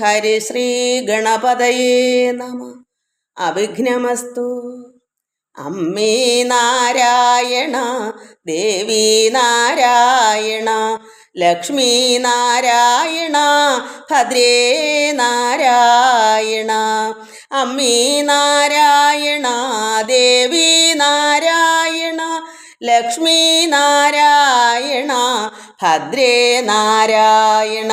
ഹരിശ്രീ ഗണപതയേ നമ. അവിഘ്നമസ്തു. അമ്മേ നാരായണ ദേവി നാരായണ ലക്ഷ്മി നാരായണ ഭദ്രേ നാരായണ. അമ്മേ നാരായണ ദേവി നാരായണ ലക്ഷ്മി നാരായണ ഭദ്രേ നാരായണ.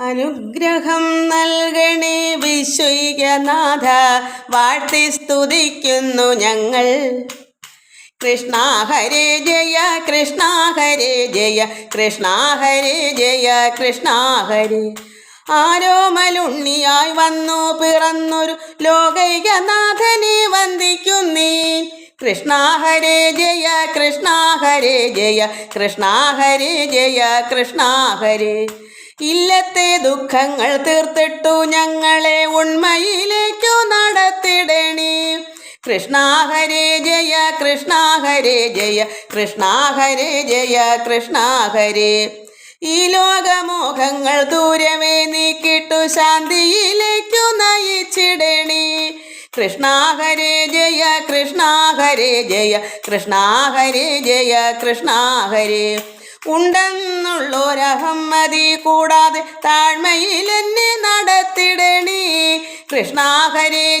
അനുഗ്രഹം നൽകണേ വിശ്വൈകനാഥ വാഴ്ത്തി സ്തുതിക്കുന്നു ഞങ്ങൾ. കൃഷ്ണ ഹരേ ജയ കൃഷ്ണ ഹരേ ജയ കൃഷ്ണ ഹരേ ജയ കൃഷ്ണ ഹരേ. ആരോമലുണ്ണിയായി വന്നു പിറന്നൊരു ലോകൈകനാഥനെ വന്ദിക്കുന്നേ കൃഷ്ണ ഹരേ ജയ കൃഷ്ണ ഹരേ ജയ കൃഷ്ണ ഹരേ ജയ കൃഷ്ണ ഹരേ. ഇല്ലത്തെ ദുഃഖങ്ങൾ തീർത്തിട്ടു ഞങ്ങളെ ഉണ്മയിലേക്കു നടത്തിടണേ. കൃഷ്ണാഹരേ ജയ കൃഷ്ണാഹരേ ജയ കൃഷ്ണാഹരേ ജയ കൃഷ്ണാഹരേ. ഈ ലോകമോഹങ്ങൾ ദൂരമേ നീക്കിട്ടു ശാന്തിയിലേക്കു നയിച്ചിടണേ. കൃഷ്ണാഹരേ ജയ കൃഷ്ണാഹരേ ജയ കൃഷ്ണാഹരേ ജയ കൃഷ്ണ ഹരേ ഉണ്ടെന്നുള്ളൊരഹമ്മതി കൂടാതെ താഴ്മയിൽ എന്നെ നടത്തിടണേ. കൃഷ്ണ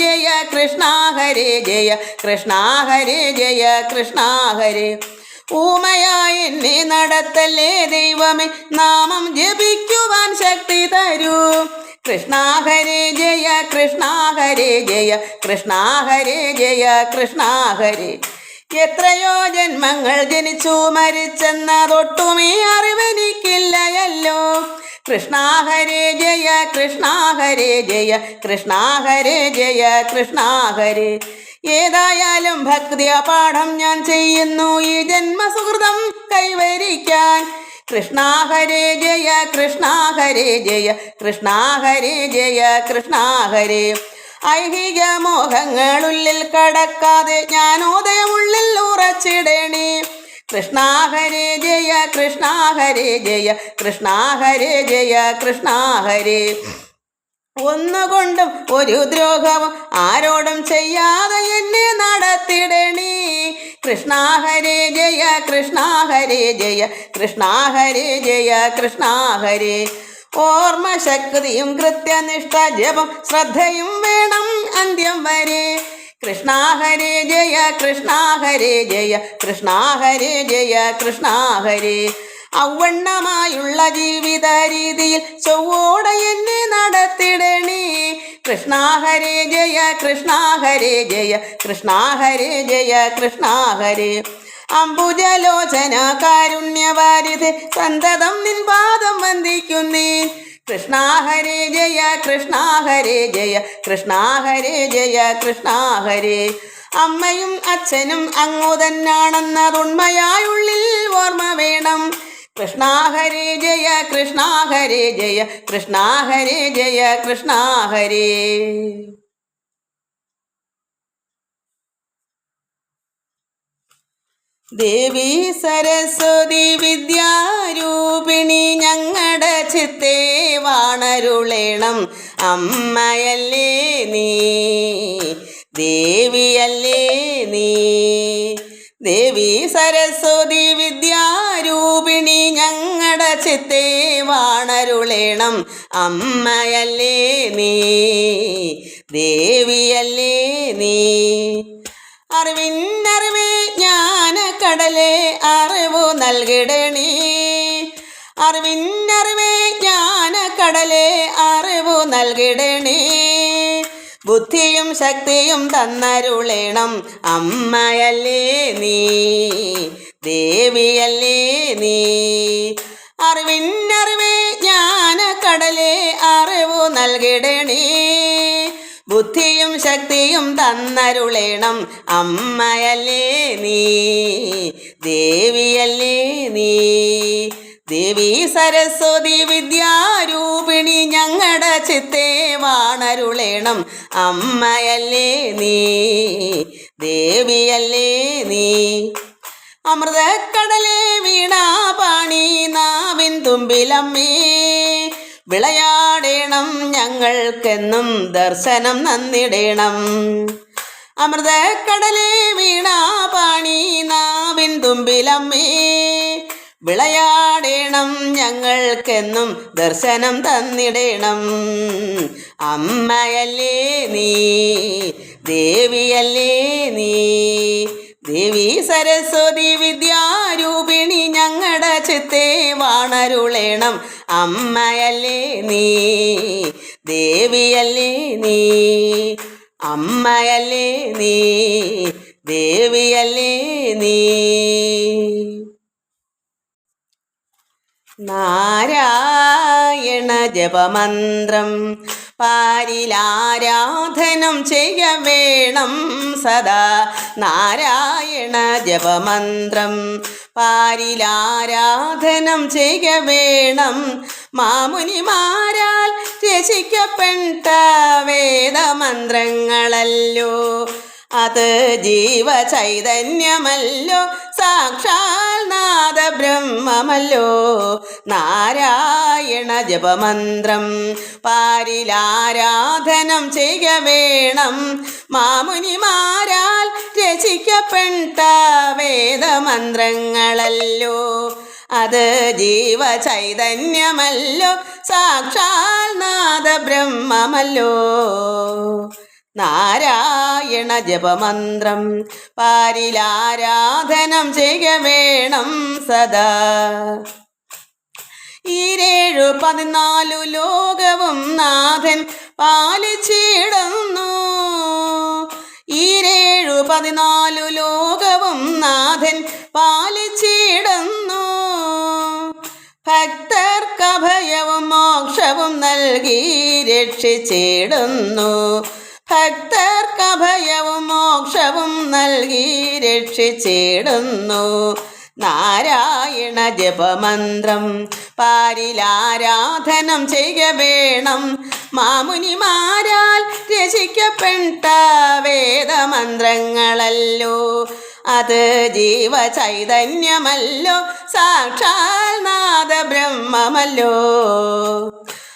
ജയ കൃഷ്ണ ഹരേ ജയ കൃഷ്ണ ഹരേ ജയ കൃഷ്ണ ഹരേ ഊമയായി എന്നെ നടത്തല്ലേ ദൈവമേ നാമം ജപിക്കുവാൻ ശക്തി തരൂ. കൃഷ്ണ ഹരേ ജയ കൃഷ്ണ ഹരേ ജയ കൃഷ്ണ ഹരേ ജയ കൃഷ്ണ ഹരേ എത്രയോ ജന്മങ്ങൾ ജനിച്ചു മരിച്ചെന്നതൊട്ടുമേ അറിവെനിക്കില്ലയല്ലോ. കൃഷ്ണ ഹരേ ജയ കൃഷ്ണ ഹരേ ജയ കൃഷ്ണ ഹരേ ജയ കൃഷ്ണ ഹരേ. ഏതായാലും ഭക്തി പാഠം ഞാൻ ചെയ്യുന്നു ഈ ജന്മസുഹൃതം കൈവരിക്കാൻ. കൃഷ്ണ ഹരേ ജയ കൃഷ്ണ ഹരേ ജയ കൃഷ്ണ ഹരേ ജയ കൃഷ്ണ ഹരേ. ഐഹിക മോഹങ്ങളുള്ളിൽ കടക്കാതെ ജ്ഞാനോദയമുള്ളിൽ ഉറച്ചിടണേ. കൃഷ്ണ ഹരേ ജയ കൃഷ്ണ ഹരേ ജയ കൃഷ്ണ ഹരേ ജയ കൃഷ്ണ ഹരേ ഒന്നുകൊണ്ടും ഒരു ദ്രോഹവും ആരോടും ചെയ്യാതെ എന്നെ നടത്തിടണേ. കൃഷ്ണ ഹരേ ജയ കൃഷ്ണ ഹരേ ജയ കൃഷ്ണ ഹരേ ജയ കൃഷ്ണ ഹരേ ഓർമ്മശക്തിയും കൃത്യനിഷ്ഠ ജപം ശ്രദ്ധയും വേണം അന്ത്യം വരെ. കൃഷ്ണ ഹരേ ജയ കൃഷ്ണ ഹരേ ജയ കൃഷ്ണ ഹരേ ജയ കൃഷ്ണ ഹരേ. ഔവണ്ണമായുള്ള ജീവിത രീതിയിൽ ചൊവ്വോടെ എന്നെ നടത്തിടണേ. കൃഷ്ണ ഹരേ ജയ കൃഷ്ണ ഹരേ ജയ കൃഷ്ണ ഹരേ ജയ കൃഷ്ണ ഹരേ. അംബുജലോചന കാരുണ്യവാരിത് സന്തതം നിൻ പാദം വന്ദിക്കുന്നേ. കൃഷ്ണ ഹരേ ജയ കൃഷ്ണ ഹരേ ജയ കൃഷ്ണ ഹരേ ജയ കൃഷ്ണ ഹരേ. അമ്മയും അച്ഛനും അങ്ങു തന്നാണെന്നതുണ്മയായുള്ളിൽ ഓർമ്മ വേണം. കൃഷ്ണ ഹരേ ജയ കൃഷ്ണ ഹരേ ജയ കൃഷ്ണ ഹരേ ജയ കൃഷ്ണ ഹരേ. ദേവി സരസ്വതി വിദ്യാരൂപിണി ഞങ്ങളുടെ വാണരുളേണം. അമ്മയല്ലേ നീ? ദേവിയല്ലേ നീ? ദേവി സരസ്വതി വിദ്യാരൂപിണി ഞങ്ങളുടെ ചിത്തേ വാണരുളേണം. അമ്മയല്ലേ നീ? ദേവിയല്ലേ നീ? അറിവിന്നറിവേ ജ്ഞാനക്കടലേ അറിവു നൽകിടണേ. അറിവിന്നറിവേ കടലേ അറിവു നൽകിടണേ. ബുദ്ധിയും ശക്തിയും തന്നരുളേണം അമ്മയല്ലേ നീ ദേവിയല്ലേ നീ. അറിവിന്നറിവേ കടലേ അറിവു നൽകിടണേ. ബുദ്ധിയും ശക്തിയും തന്നരുളേണം. അമ്മയല്ലേ നീ? ദേവിയല്ലേ നീ? ദേവി സരസ്വതി വിദ്യാരൂപിണി ഞങ്ങളുടെ ചിത്തേ വാണരുളേണം അമ്മയല്ലേ നീ? ദേവിയല്ലേ നീ? അമൃതക്കടലേ വീണാപാണി നാവിൻ തുമ്പിലമ്മേ. വിളയാടേണം ഞങ്ങൾക്കെന്നും ദർശനം നന്നിടേണം. അമൃതക്കടലെ വീണാപാണി നാവിൻ തുമ്പിലമ്മേ വിളയാടേണം. ഞങ്ങൾക്കെന്നും ദർശനം തന്നിടേണം. അമ്മയല്ലേ നീ ദേവിയല്ലേ നീ ദേവി സരസ്വതി വിദ്യാരൂപിണി ഞങ്ങളുടെ ചിത്തേ വാണരുളേണം. അമ്മയല്ലേ നീ? ദേവിയല്ലേ നീ? അമ്മയല്ലേ നീ? ദേവിയല്ലേ നീ? നാരായണ ജപമന്ത്രം പാരിലാരാധനം ചെയ്യ വേണം സദാ നാരായണ ജപമന്ത്രം. പാരിലാരാധനം ചെയ്യ വേണം മാമുനിമാരാൽ രചിക്കപ്പെട്ട വേദമന്ത്രങ്ങളല്ലോ. അത് ജീവചൈതന്യമല്ലോ. സാക്ഷാൽ നാദബ്രഹ്മമല്ലോ. നാരായണ ജപമന്ത്രം. പാരിലാരാധനം ചെയ്യ വേണം. മാമുനിമാരാൽ രചിക്കപ്പെട്ട വേദമന്ത്രങ്ങളല്ലോ. അത് ജീവചൈതന്യമല്ലോ. സാക്ഷാൽ നാദ ബ്രഹ്മമല്ലോ നാരായണ ജപമന്ത്രം. പാരിലാരാധനം ചെയ്യ വേണം സദാ. ഈരേഴു പതിനാലു ലോകവും നാഥൻ പാലിച്ചിടുന്നു. ഈരേഴു പതിനാലു ലോകവും നാഥൻ പാലിച്ചിടുന്നു. ഭക്തർക്ക് അഭയവും മോക്ഷവും നൽകി രക്ഷിച്ചിടുന്നു. ഭക്തർക്ക് അഭയവും മോക്ഷവും നൽകി രക്ഷിച്ചിടുന്നു. നാരായണ ജപമന്ത്രം പാരിലാരാധനം ചെയ്യ വേണം. മാമുനിമാരാൽ രചിക്കപ്പെട്ട വേദമന്ത്രങ്ങളല്ലോ. അത് ജീവചൈതന്യമല്ലോ. സാക്ഷാൽ നാദ ബ്രഹ്മമല്ലോ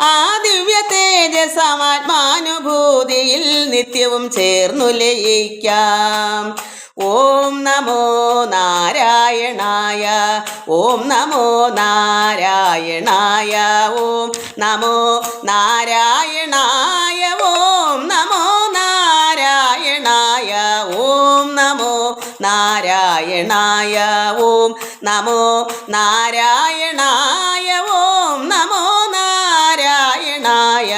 ആ ദിവ്യ തേജസമാത്മാനുഭൂതിയിൽ നിത്യവും ചേർന്നു ലയിക്കാം. ഓം നമോ നാരായണായ ഓം നമോ നാരായണായ ഓം നമോ നാരായണായ ഓം നമോ നാരായണായ ഓം നമോ നാരായണായ ഓം നമോ നാരായണായ.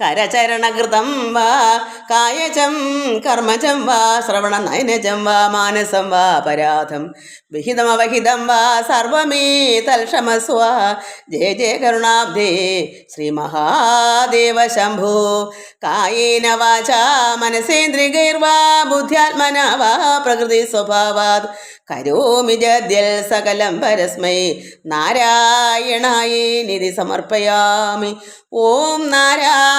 കരചരണകൃതം വാ കായജം കർമ്മജം വാ ശ്രവണ നയനജം വാ മാനസം വാ അപരാധം വിഹിതമവഹിതം വാ സർവമേ തൽക്ഷമസ്വ. ജയ ജയ കരുണാബ്ധേ ശ്രീ മഹാദേവ ശംഭോ. കായേന വാച മനസേന്ദ്രികൈർവാ ബുദ്ധ്യാത്മന വാ പ്രകൃതി സ്വഭാവാത് കരോമി ജദ്യൽ സകലം പരസ്മൈ. നാരായണായേ നിധി സമർപ്പയാമി. ഓം